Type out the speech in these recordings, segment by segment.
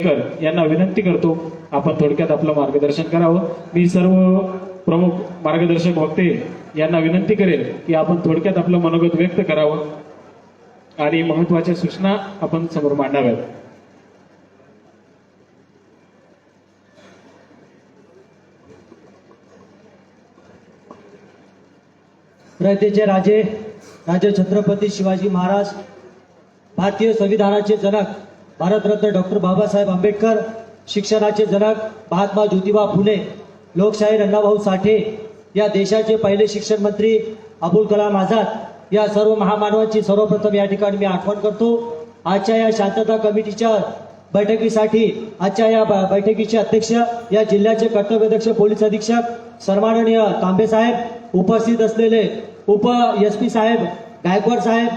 कर यांना विनंती करतो आपण थोडक्यात आपलं मार्गदर्शन करावं. मी सर्व प्रमुख मार्गदर्शक वक्ते यांना विनंती करेल की आपण थोडक्यात आपलं मनोगत व्यक्त करावं आणि महत्त्वाच्या सूचना आपण समोर मांडाव्यात. रयतेचे राजे राजे छत्रपती शिवाजी महाराज भारतीय संविधानाचे जनक भारतरत्न डॉक्टर बाबासाहेब आंबेडकर शिक्षणाचे जनक महात्मा ज्योतिबा फुले लोकशाहीर अण्णाभाऊ साठे या देशाचे पहिले शिक्षण मंत्री अबुल कलाम आझाद या सर्व महामानवांची सर्वप्रथम या ठिकाणी मी आठवण करतो. आजच्या या शांतता कमिटीच्या बैठकीसाठी आजच्या या ब- बैठकीचे अध्यक्ष या जिल्ह्याचे कर्तव्यदक्ष पोलीस अधीक्षक सन्माननीय तांबे साहेब उपस्थित असलेले उप एस पी साहेब गायकवाड साहेब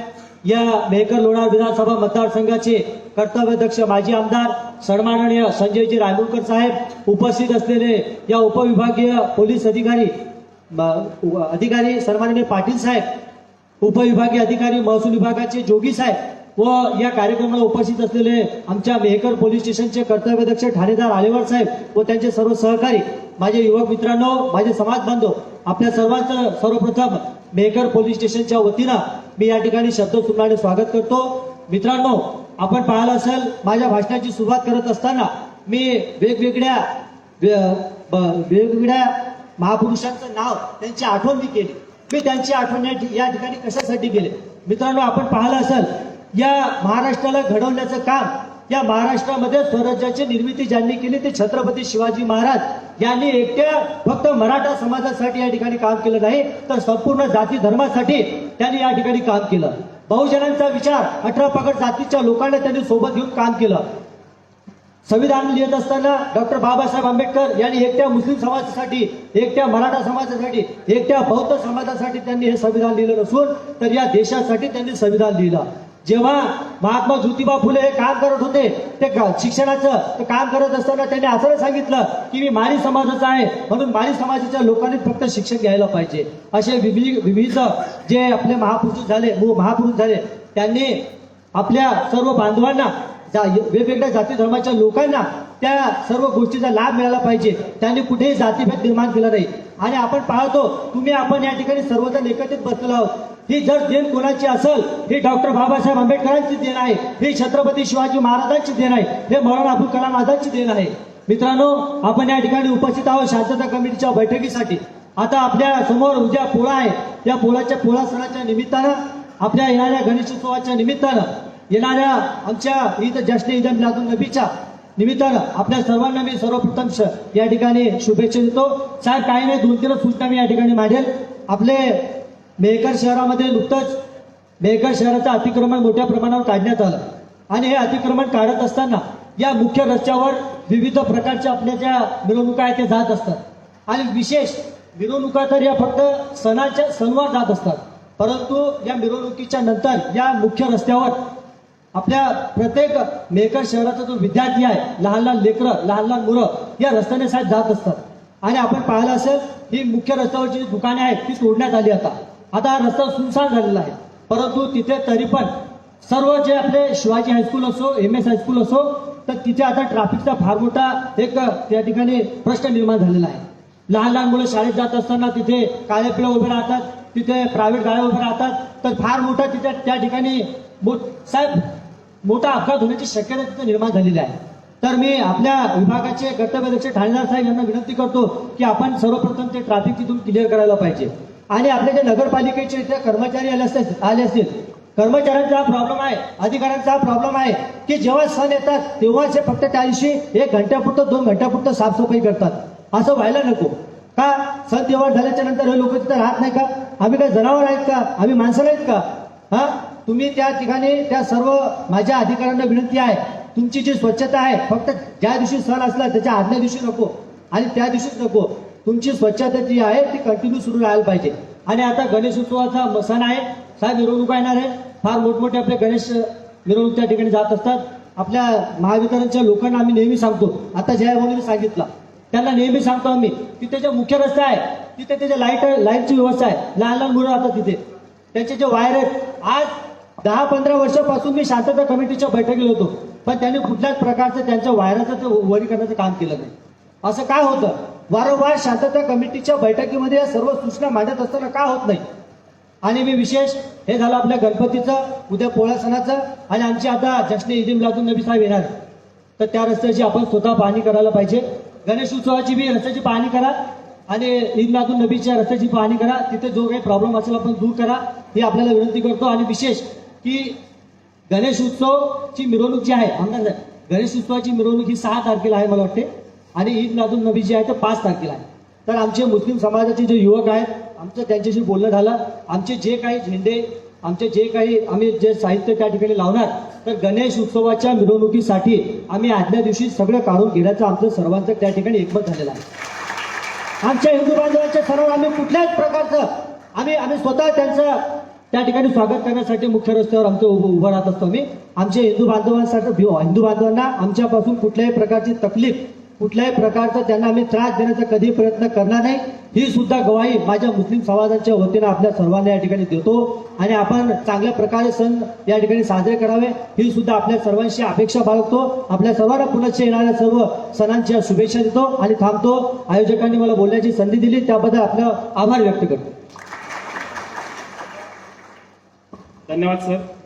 या मेहकर लोणार विधानसभा मतदारसंघाचे कर्तव्यध्यक्ष माजी आमदार सन्माननीय संजयजी रायगुरकर साहेब उपस्थित असलेले या उपविभागीय पोलीस अधिकारी म- अधिकारी सन्माननीय पाटील साहेब उपविभागीय अधिकारी महसूल विभागाचे जोगी साहेब व या कार्यक्रमाला उपस्थित असलेले आमच्या मेहकर पोलीस स्टेशनचे कर्तव्यध्यक्ष ठाणेदार आलेवार साहेब व त्यांचे सर्व सहकारी माझे युवक मित्रांनो माझे समाज बांधव आपल्या सर्वांचं सर्वप्रथम मेहकर पोलीस स्टेशनच्या वतीनं मी या ठिकाणी शब्द सुनाने स्वागत करतो. मित्रांनो आपण पाहिलं असेल माझ्या भाषणाची सुरुवात करत असताना मी वेगवेगळ्या वेगवेगळ्या महापुरुषांचं नाव त्यांची आठवण मी केली. मी त्यांची आठवण या या ठिकाणी कशासाठी केले? मित्रांनो आपण पाहिलं असेल या महाराष्ट्राला घडवण्याचं काम या महाराष्ट्रामध्ये स्वराज्याची निर्मिती ज्यांनी केली ते छत्रपती शिवाजी महाराज यांनी एकट्या फक्त मराठा समाजासाठी या ठिकाणी काम केलं नाही तर संपूर्ण जाती धर्मासाठी त्यांनी या ठिकाणी काम केलं. बहुजनांचा विचार अठरा पगड जातीच्या लोकांना त्यांनी सोबत घेऊन काम केलं. संविधान लिहित असताना डॉक्टर बाबासाहेब आंबेडकर यांनी एकट्या मुस्लिम समाजासाठी एकट्या मराठा समाजासाठी एकट्या बौद्ध समाजासाठी त्यांनी हे संविधान लिहिलं नसून तर या देशासाठी त्यांनी संविधान लिहिलं. जेव्हा महात्मा ज्योतिबा फुले हे काम करत होते ते का- शिक्षणाचं काम करत असताना त्यांनी असं सांगितलं की मी माळी समाजाचा आहे म्हणून माळी समाजाच्या लोकांनी फक्त शिक्षण घ्यायला पाहिजे. असे विविध विविध जे आपले महापुरुष झाले महापुरुष झाले त्यांनी आपल्या सर्व बांधवांना जा- वेगवेगळ्या जाती धर्माच्या लोकांना त्या सर्व गोष्टीचा लाभ मिळाला पाहिजे. त्यांनी कुठेही जातीभेद निर्माण केला नाही. आणि आपण पाहतो तुम्ही आपण या ठिकाणी सर्वजण एकत्रित बसलेलो आहोत. ही जर देण कोणाची असेल ही डॉक्टर बाबासाहेब आंबेडकरांची देण आहे ही छत्रपती शिवाजी महाराजांची देण आहे हे मौलाना अब्दुल कलाम आझादची देण आहे. मित्रांनो आपण या ठिकाणी उपस्थित आहोत शांतता कमिटीच्या बैठकीसाठी. आता आपल्यासमोर उद्या पोळा आहे. या पोळाच्या पोळा सणाच्या निमित्तानं आपल्या येणाऱ्या गणेशोत्सवाच्या निमित्तानं येणाऱ्या आमच्या ईद जश्न ईद मिलादुल नबीच्या निमित्तानं आपल्या सर्वांना मी सर्वप्रथम या ठिकाणी शुभेच्छा देतो. साहेब काही नाही दोन तीनच सूचना मी या ठिकाणी मांडेल. आपले मेहकर शहरामध्ये नुकतंच मेहकर शहराचं अतिक्रमण मोठ्या प्रमाणावर काढण्यात आलं. आणि हे अतिक्रमण काढत असताना या मुख्य रस्त्यावर विविध प्रकारच्या आपल्या ज्या मिरवणुका आहेत त्या जात असतात. आणि विशेष मिरवणुका तर या फक्त सणाच्या सणवार जात असतात. परंतु या मिरवणुकीच्या नंतर या मुख्य रस्त्यावर आपल्या प्रत्येक मेकर शहराचा जो विद्यार्थी आहे लहान लहान लेकरं लहान लहान मुलं या रस्त्याने साहेब जात असतात. आणि आपण पाहिलं असेल ही मुख्य रस्त्यावरची जी दुकाने आहेत ती तोडण्यात आली आता. आता हा रस्ता सुनसान झालेला आहे. परंतु तिथे तरी पण सर्व जे आपले शिवाजी हायस्कूल असो एम एस हायस्कूल असो तर तिथे आता ट्रॅफिकचा फार मोठा एक त्या ठिकाणी प्रश्न निर्माण झालेला आहे. लहान लहान मुलं शाळेत जात असताना तिथे काळे पिळं उभे राहतात तिथे प्रायव्हेट गाड्या उभे राहतात तर फार मोठा तिथे त्या ठिकाणी साहेब मोठा अपघात होण्याची शक्यता तिथे निर्माण झालेली आहे. तर मी आपल्या विभागाचे कर्तव्याध्यक्ष ठाणेदार साहेब यांना विनंती करतो की आपण सर्वप्रथम ते ट्रॅफिक तिथून क्लिअर करायला पाहिजे. आणि आपले जे नगरपालिकेचे इथे कर्मचारी आले असतील आले असतील कर्मचाऱ्यांचा हा प्रॉब्लेम आहे अधिकाऱ्यांचा हा प्रॉब्लेम आहे की जेव्हा सण येतात तेव्हाच हे फक्त त्या दिवशी एक घंट्यापुरतं दोन घंट्यापुरतं साफसफाई करतात. असं व्हायला नको. का? सण तेव्हा झाल्याच्यानंतर हे लोक तिथे राहत नाही का? आम्ही काय जनावर आहेत का? आम्ही माणसं नाहीत का? हा? तुम्ही त्या ठिकाणी त्या सर्व माझ्या अधिकाऱ्यांना विनंती आहे. तुमची जी स्वच्छता आहे फक्त ज्या दिवशी सण असला त्याच्या आदल्या दिवशी नको. आणि त्या दिवशीच नको. तुमची स्वच्छता जी आहे ती कंटिन्यू सुरू राहायला पाहिजे. आणि आता गणेशोत्सवाचा म- सण आहे. साहेब मिरवणुका येणार आहे. फार मोठमोठे आपले गणेश मिरवणूक त्या ठिकाणी जात असतात. आपल्या महावितरणच्या लोकांना आम्ही नेहमी सांगतो. आता जया भाऊनी सांगितलं त्यांना नेहमी सांगतो आम्ही तिथे जे मुख्य रस्ते आहे तिथे त्याच्या लाइट लाईटची व्यवस्था आहे लहान लहान मुलं राहतात तिथे. त्यांचे जे वायर आहेत आज दहा पंधरा वर्षापासून मी शांतता कमिटीच्या बैठकीला होतो. पण त्यांनी कुठल्याच प्रकारचं त्यांच्या वायराचं ते वरी करण्याचं काम केलं नाही. असं काय होतं? वारंवार शांतता कमिटीच्या बैठकीमध्ये या सर्व सूचना मांडत असताना का होत नाही? आणि मी विशेष हे झालं आपल्या गणपतीचं उद्या पोळा सणाचं आणि आमची आता जश्न इदिम मिलादून नबी साहेब येणार. तर त्या रस्त्याची आपण स्वतः पाहणी करायला पाहिजे. गणेश उत्सवाची बी रस्त्याची पाहणी करा. आणि ईद नबीच्या रस्त्याची पाहणी करा. तिथे जो काही प्रॉब्लेम असेल आपण दूर करा. ही आपल्याला विनंती करतो. आणि विशेष की गणेश उत्सवची मिरवणूक जी आहे आमदार गणेश उत्सवाची मिरवणूक ही सहा तारखेला आहे मला वाटते. आणि ईद नादून नबी जी आहे तर पाच तारखेला आहे. तर आमचे मुस्लिम समाजाचे जे युवक आहेत आमचं त्यांच्याशी बोलणं झालं. आमचे जे काही झेंडे आमचे जे काही आम्ही जे साहित्य त्या ठिकाणी लावणार तर गणेश उत्सवाच्या मिरवणुकीसाठी आम्ही आदल्या दिवशी सगळं काढून घेण्याचं आमचं सर्वांचं त्या ठिकाणी एकमत झालेलं आहे. आमच्या हिंदू बांधवांच्या सर्व आम्ही कुठल्याच प्रकारचं आम्ही आम्ही स्वतः त्यांचं त्या ठिकाणी स्वागत करण्यासाठी मुख्य रस्त्यावर आमचं उभं राहत असतो आम्ही. आमच्या हिंदू बांधवांसाठी हिंदू बांधवांना आमच्यापासून कुठल्याही प्रकारची तकलीफ कुठल्याही प्रकारचा त्यांना आम्ही त्रास देण्याचा कधी प्रयत्न करणार नाही. ही सुद्धा गवाही माझ्या मुस्लिम समाजाच्या वतीनं आपल्या सर्वांना या ठिकाणी देतो. आणि आपण चांगल्या प्रकारे सण या ठिकाणी साजरे करावे. ही सुद्धा आपल्या सर्वांशी अपेक्षा बाळगतो. आपल्या सर्वांना पुनश्च येणाऱ्या सर्व सणांच्या शुभेच्छा देतो आणि थांबतो. आयोजकांनी मला बोलण्याची संधी दिली. त्याबद्दल आपलं आभार व्यक्त करतो. धन्यवाद सर.